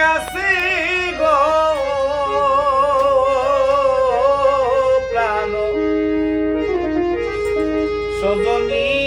কাছে গো প্রাণ। সজনী